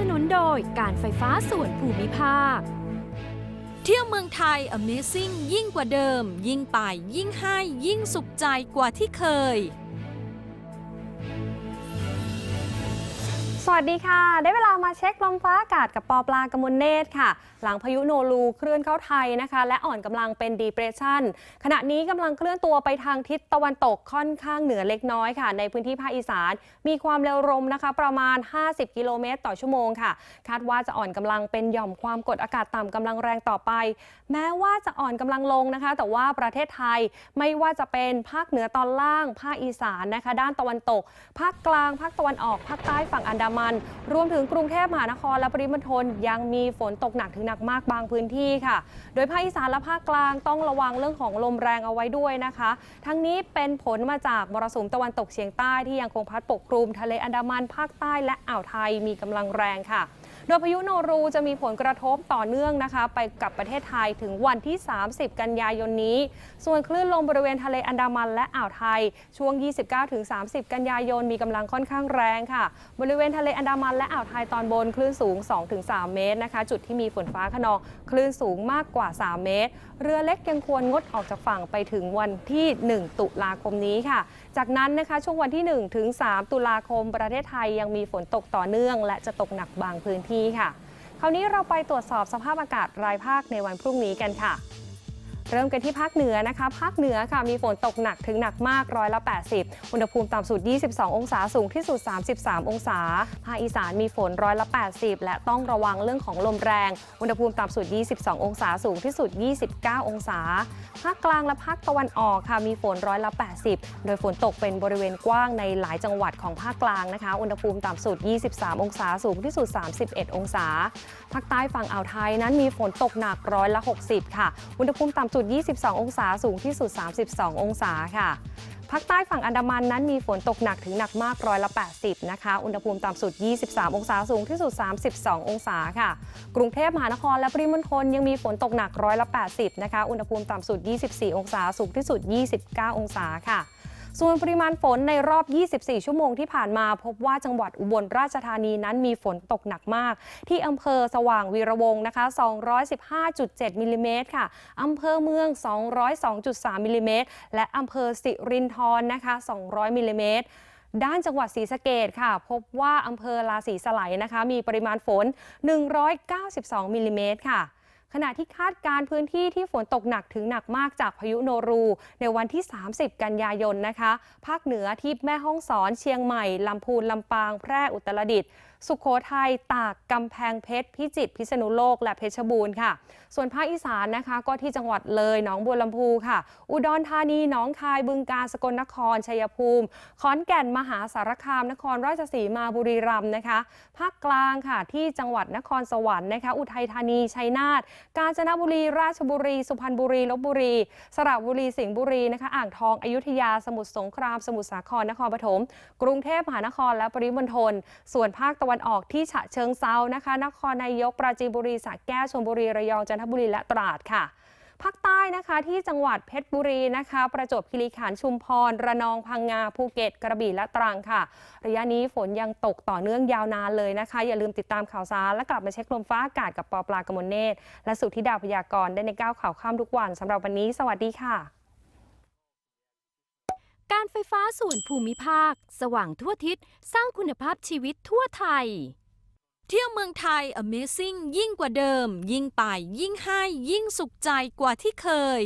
สนุนโดยการไฟฟ้าส่วนภูมิภาค เที่ยวเมืองไทย Amazing ยิ่งกว่าเดิม ยิ่งไปยิ่งให้ยิ่งสุขใจกว่าที่เคย สวัสดีค่ะ ได้เวลามาเช็คลมฟ้าอากาศกับปอปลากมลเนตรค่ะ หลังพายุโนรูเคลื่อนเข้าไทยนะคะ และอ่อนกำลังเป็นดีเ r ร s ชันขณะนี้กำลังเคลื่อนตัวไปทางทิศตะวันตกค่อนข้างเหนือเล็กน้อยค่ะ ในพื้นที่ภาคอีสาน มีความเร็วลมนะคะ ประมาณ 50 กิโลเมตรต่อชั่วโมงค่ะ คาดว่าจะอ่อนกำลังเป็นหย่อมความกดอากาศต่ำกำลังแรงต่อไป แม้ว่าจะอ่อนกำลังลงนะคะ แต่ว่าประเทศไทยไม่ว่าจะเป็นภาคเหนือตอนล่าง ภาคอีสานนะคะ ด้านตะวันตก ภาคกลาง ภาคตะวันออกภาคใต้ฝั่งอันดามันรวมถึงกรุงเทพมหานครและปริมณฑลยังมีฝนตกหนักถึงหนักมากบางพื้นที่ค่ะ โดยภาคอีสานและภาคกลางต้องระวังเรื่องของลมแรงเอาไว้ด้วยนะคะ ทั้งนี้เป็นผลมาจากมรสุมตะวันตกเฉียงใต้ที่ยังคงพัดปกคลุมทะเลอันดามันภาคใต้และอ่าวไทยมีกำลังแรงค่ะ ดยพายุโนรูจะมีผลกระทบต่อเนื่องนะคะ ไปกับประเทศไทยถึงวันที่ 30 กันยายนนี้ ส่วนคลื่นลมบริเวณทะเลอันดามันและอ่าวไทย ช่วง 29-30 กันยายนมีกำลังค่อนข้างแรงค่ะ บริเวณทะเลอันดามันและอ่าวไทยตอนบนคลื่นสูง 2-3 เมตรนะคะ จุดที่มีฝนฟ้าขนองคลื่นสูงมากกว่า 3 เมตร เรือเล็กยังควรงดออกจากฝั่งไปถึงวันที่ 1 ตุลาคมนี้ค่ะ จากนั้นนะคะช่วงวันที่1ถึง3ตุลาคมประเทศไทยยังมีฝนตกต่อเนื่อง และจะตกหนักบางพื้นที่ค่ะ คราวนี้เราไปตรวจสอบสภาพอากาศรายภาคในวันพรุ่งนี้กันค่ะ เริ่มกันที่ภาคเหนือนะคะ ภาคเหนือค่ะมีฝนตกหนักถึงหนักมากร้อยละ 80 อุณหภูมิต่ำสุด 22 องศาสูงที่สุด 33 องศา ภาคอีสานมีฝนร้อยละ 80 และต้องระวังเรื่องของลมแรง อุณหภูมิต่ำสุด 22 องศาสูงที่สุด 29 องศา ภาคกลางและภาคตะวันออกค่ะมีฝนร้อยละ 80 โดยฝนตกเป็นบริเวณกว้างในหลายจังหวัดของภาคกลางนะคะ อุณหภูมิต่ำสุด 23 องศาสูงที่สุด 31 องศา ภาคใต้ฝั่งอ่าวไทยนั้นมีฝนตกหนักร้อยละ 60 ค่ะ อุณหภูมิต่ำสุด22 องศา สูงที่สุด 32 องศาค่ะ ภาคใต้ฝั่งอันดามันนั้นมีฝนตกหนักถึงหนักมากร้อยละ 80 นะคะ อุณหภูมิต่ำสุด 23 องศา สูงที่สุด 32 องศาค่ะ กรุงเทพมหานครและปริมณฑลยังมีฝนตกหนักร้อยละ 80 นะคะ อุณหภูมิต่ำสุด 24 องศา สูงที่สุด 29 องศาค่ะ ส่วนปริมาณฝนในรอบ 24 ชั่วโมงที่ผ่านมา พบว่าจังหวัดอุบลราชธานีนั้นมีฝนตกหนักมาก ที่อำเภอสว่างวีระวงนะคะ 215.7มิลลิเมตรค่ะอำเภอเมือง 202.3มิลลิเมตรและอำเภอสิรินธรนะคะ 200มิลลิเมตรด้านจังหวัดศรีสะเกดค่ะ พบว่าอำเภอลาศรีสไลนะคะ มีปริมาณฝน 192มิลลิเมตรค่ะ ขณะที่คาดการพื้นที่ที่ฝนตกหนักถึงหนักมากจากพายุโนรู ในวันที่ 30 กันยายนนะคะ ภาคเหนือที่แม่ฮ่องสอนเชียงใหม่ลำพูนลำปางแพร่อุตรดิตถ์ สุขโขทัย ตาก กำแพงเพชร พิจิตร พิษณุโลก และเพชรบูรณ์ค่ะ ส่วนภาคอีสานนะคะ ก็ที่จังหวัดเลย หนองบัวลำพูค่ะ อุดรธานี หนองคาย บึงกาฬ สกลนคร ชัยภูมิ ขอนแก่น มหาสารคาม นครราชสีมา บุรีรัมย์นะคะ ภาคกลางค่ะ ที่จังหวัดนครสวรรค์นะคะ อุทัยธานี ชัยนาท กาญจนบุรี ราชบุรี สุพรรณบุรี ลบบุรี สระบุรี สิงห์บุรีนะคะ อ่างทอง อยุธยา สมุทรสงคราม สมุทรสาคร นครปฐม กรุงเทพมหานคร และปริมณฑล ส่วนภาคตะวันออกที่ฉะเชิงเซานะคะ นครนายกปราจีนบุรีสระแก้วชลบุรีระยองจันทบุรีและตราดค่ะภาคใต้นะคะที่จังหวัดเพชรบุรีนะคะ ประจวบคีรีขันธ์ชุมพร ระนองพังงาภูเก็ต กระบี่และตรังค่ะ ระยะนี้ฝนยังตกต่อเนื่องยาวนานเลยนะคะ อย่าลืมติดตามข่าวสาร และกลับมาเช็คลมฟ้าอากาศกับปอปลากมลเนตรและสุทธิดาพยากรณ์ได้ในก้าวข่าวข้ามทุกวันสำหรับวันนี้ สวัสดีค่ะ การไฟฟ้าส่วนภูมิภาค สว่างทั่วทิศสร้างคุณภาพชีวิตทั่วไทย เที่ยวเมืองไทย Amazing ยิ่งกว่าเดิม ยิ่งไปยิ่งให้ยิ่งสุขใจกว่าที่เคย